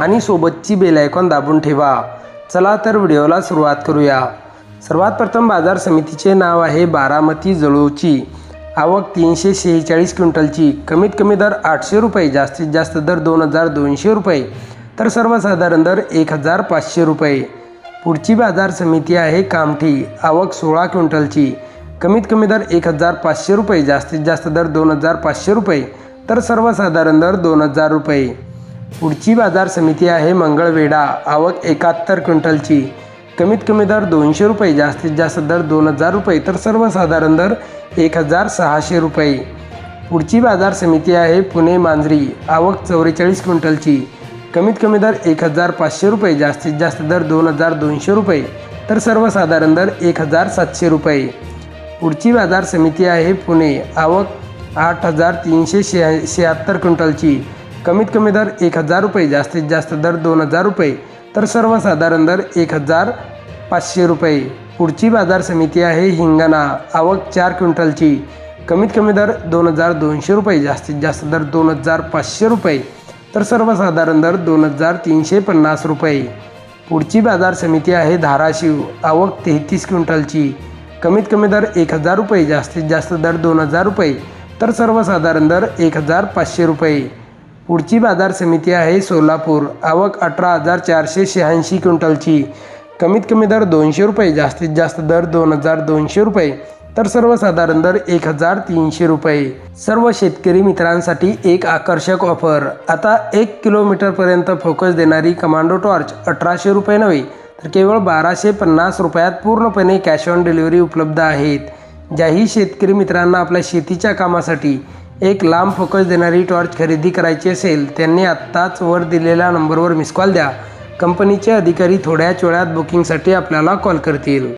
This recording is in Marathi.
आणि सोबतची बेल आयकॉन दाबून ठेवा. चला तर व्हिडिओला सुरुवात करूया. सर्वात प्रथम बाजार समितीचे नाव आहे बारामती जळूची. आवक तीनशे शेहेचाळीस क्विंटलची. कमीत कमी दर आठशे रुपये जास्तीत जास्त दर दोन हजार दोनशे रुपये. तर सर्वसाधारण दर एक हजार पाचशे रुपये. पुढची बाजार समिती आहे कामठी. आवक सोळा क्विंटलची. कमीत कमी दर एक हजार पाचशे रुपये जास्तीत जास्त दर दोन हजार पाचशे रुपये. तर सर्वसाधारण दर दोन हजार रुपये. पुढची बाजार समिती आहे मंगळवेढा. आवक एकाहत्तर क्विंटलची. कमीत कमी दर दोनशे रुपये जास्तीत जास्त दर दोन हजार रुपये तर सर्वसाधारण दर एक हजार सहाशे रुपये. पुढची बाजार समिती आहे पुणे मांजरी. आवक चौवेचाळीस क्विंटलची. कमीत कमी दर एक हजार पाचशे रुपये जास्तीत जास्त दर दोन हजार दोनशे रुपये तर सर्वसाधारण दर एक हजार सातशे रुपये. पुढची बाजार समिती आहे पुणे. आवक आठ हजार तीनशे शहा शहात्तर क्विंटलची. कमीत कमी दर एक हजार रुपये जास्तीत जास्त दर दोन हजार रुपये. तर सर्वसाधारण दर एक हजार पाचशे रुपये. पुढची बाजार समिती आहे हिंगणा. आवक चार क्विंटलची. कमीत कमी दर दोन हजार दोनशे रुपये जास्तीत जास्त दर दोन हजार पाचशे रुपये. तर सर्वसाधारण दर दोन हजार तीनशे पन्नास रुपये. पुढची बाजार समिती आहे धाराशिव. आवक तेहतीस क्विंटलची. कमीत कमी दर एक हजार रुपये जास्तीत जास्त दर दोन हजार रुपये. तर सर्वसाधारण दर एक हजार पाचशे रुपये. पुढची बाजार समिती आहे सोलापूर. आवक अठरा हजार चारशे शहाऐंशी क्विंटलची. कमीत कमी दर दोनशे रुपये जास्तीत जास्त दर दोन हजार दोनशे रुपये. तर सर्वसाधारण दर एक हजार तीनशे रुपये. सर्व शेतकरी मित्रांसाठी एक आकर्षक ऑफर. आता एक किलोमीटरपर्यंत फोकस देणारी कमांडो टॉर्च अठराशे रुपये नव्हे तर केवळ बाराशे पन्नास रुपयात पूर्णपणे कॅश ऑन डिलिव्हरी उपलब्ध आहेत. ज्याही शेतकरी मित्रांना आपल्या शेतीच्या कामासाठी एक लांब फोकस देणारी टॉर्च खरेदी करायची असेल त्यांनी आत्ताच वर दिलेल्या नंबरवर मिस कॉल द्या. कंपनीचे अधिकारी थोड्याच वेळात बुकिंगसाठी आपल्याला कॉल करतील.